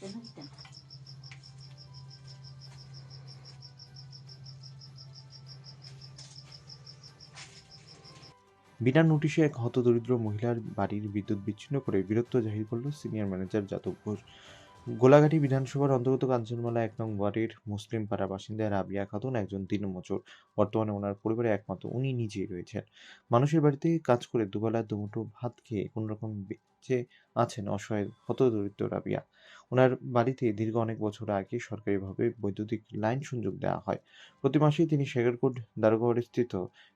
বিনা নোটিশে এক হতদরিদ্র মহিলার বাড়ির বিদ্যুৎ বিচ্ছিন্ন করে বীরত্ব জাহির করল সিনিয়র ম্যানেজার যাদব ঘোষ গোলাঘাটি বিধানসভার অন্তর্গত কাঞ্চনমালা এক নং ওয়ার্ডের মুসলিম পাড়া বাসিন্দা রাবিয়া খাতুন একজন দিনমজুর বর্তমানে ওনার পরিবারে একমাত্র উনি নিজেই রয়েছেন। মানুষের বাড়িতে কাজ করে দুবেলা দুমুঠো ভাত খেয়ে কোনোরকম বেঁচে আছেন অসহায় হতদরিদ্র রাবিয়া। ওনার বাড়িতে দীর্ঘ অনেক বছর আগে সরকারিভাবে বৈদ্যুতিক লাইন সংযোগ দেওয়া হয়। প্রতি মাসেই তিনি শেখারকোট দারোগড় স্থিত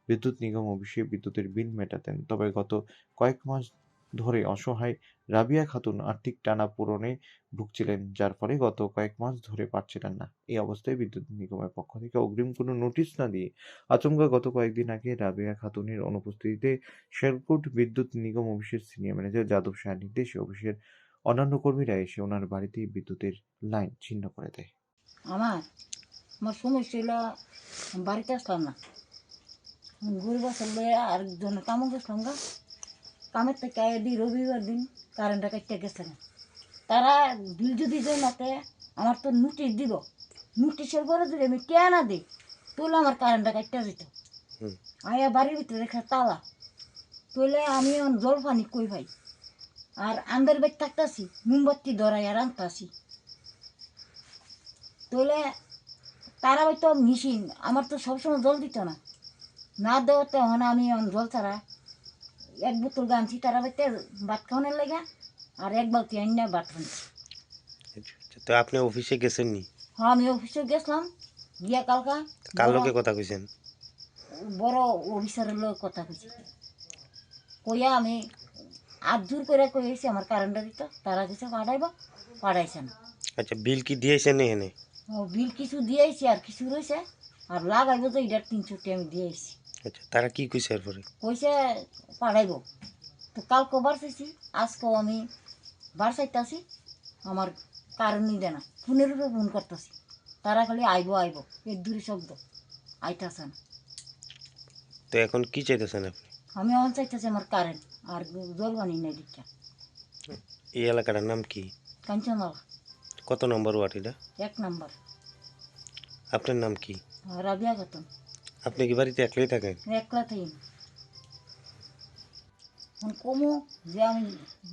বিদ্যুৎ নিগম অফিসে বিদ্যুতের বিল মেটাতেন। তবে গত কয়েক মাস ধরে অসহায় রাবিয়া খাতুন আর্থিক টানা পূরণে ভুগছিলেন, যার ফলে গত কয়েক মাস ধরে পারছিলেন না। এই অবস্থায় বিদ্যুৎ নিগমের পক্ষ থেকে অগ্রিম কোনো নোটিশ না দিয়ে আচমকা গত কয়েকদিন আগে রাবিয়া খাতুনের অনুপস্থিতিতে শেরকুট বিদ্যুৎ নিগম অফিসের সিনিয়র ম্যানেজার যাদব শাহ নির্দেশে অফিসের অন্যান্য কর্মীরা এসে ওনার বাড়িতে বিদ্যুতের লাইন ছিন্ন করে দেয়। আমার আমার সমস্যা হলো আমি বাড়িতে আসলাম না। গরু বছর লয়ে আর জন্য কামও গেছিলাম গা। কামের থেকে আয় দিই রবিবার দিন কারেন্টটা কাটতে গেছে না। তারা বিল যদি দেয় নাতে আমার তো নোটিশ দিব। নোটিশের পরে যদি আমি কে না দিই তাহলে আমার কারেন্টটা কাটতে যেত আয়া বাড়ির ভিতরে রেখে তালা। তাহলে আমি জল পানি কই ভাই? আর আন্দার বেদ থাকতাছি মোমবাতি ধরাই আর আনতাছি। তাহলে তারা হয়তো মেশিন আমার তো সবসময় জল দিত না। না দেওয়াতে এখন আমি এখন জল ছাড়া। এক বোতল গানছি তারা বাইতে ভাত খাওয়ানোর লেগে আর এক বালতি আনি না ভাত খাওয়ানি আচ্ছা, তো আপনি অফিসে গেছেন নি হ্যাঁ আমি অফিসে গেছিলাম গিয়া কালকা কার বড়- লোকে কথা কইছেন? বড় অফিসারের লোক কথা কইছি। কইয়া আমি আর জোর করে কইছি আমার কারেন্টটা দিত। তারা কিছু পাঠাইব পাঠাইছে না আচ্ছা বিল কি দিয়েছেন এখানে? ও বিল কিছু দিয়েছি আর কিছু রয়েছে আর লাগাইব তো এটার তিনশোটি আমি দিয়েছি। আচ্ছা তারা কি কইছে এরপরে? কইছে পাঠাইব তো কালকে বাড়ছেছি আজকেও আমি বাড়ছাইতাছি আমার কারেন্ট নিদে না ফোনের উপরে ফোন করতেছি। তারা খালি আইব আইব এর দূরে শব্দ আইতাছে না। তো এখন কি চাইতেছেন আপনি? আমি অন চাইতেছি আমার কারেন্ট আর জলবানি নেই দিকটা। এই এলাকাটার নাম কি? কাঞ্চনমালা। কত নম্বর ওয়ার্ড এটা? এক নাম্বার। আপনার নাম কি? রাবিয়া খাতুন। আপনি কি বাড়িতে একলাই থাকেন? একলা থাকি। কমো যে আমি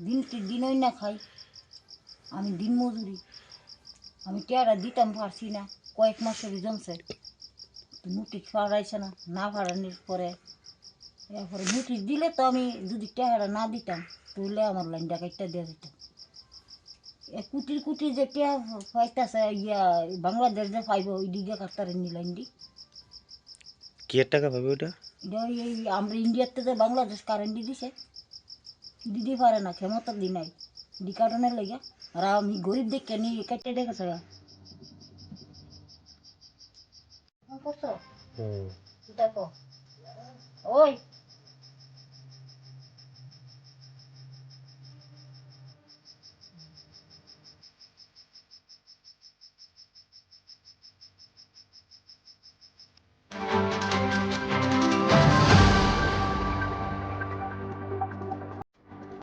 দিন দিনই না খাই। আমি দিন মজুরি। আমি টেয়ারা দিতাম পারছি না, কয়েক মাসের জমছে। নোটিশ পাড়াইছে না না পাড়ানোর পরে। এরপরে নোটিশ দিলে তো আমি যদি টেহারা না দিতাম, তাহলে আমার লাইনটা কাটটা দেওয়া যেত। এ কুটির কুটি যে টেহা পাইতেছে, ইয়া বাংলাদেশ যে পাইব, ওই দিকে নি লাইন দি কি টাকা পাবে ওটা? এই আমরা ইন্ডিয়ার থেকে বাংলাদেশ কারেন্ট দিছে দিদি পারে না ক্ষমতা দি নাই। দি কারণে লেগে আর আমি গরিব দেখে নি কেটে দেখেছে দেখো ওই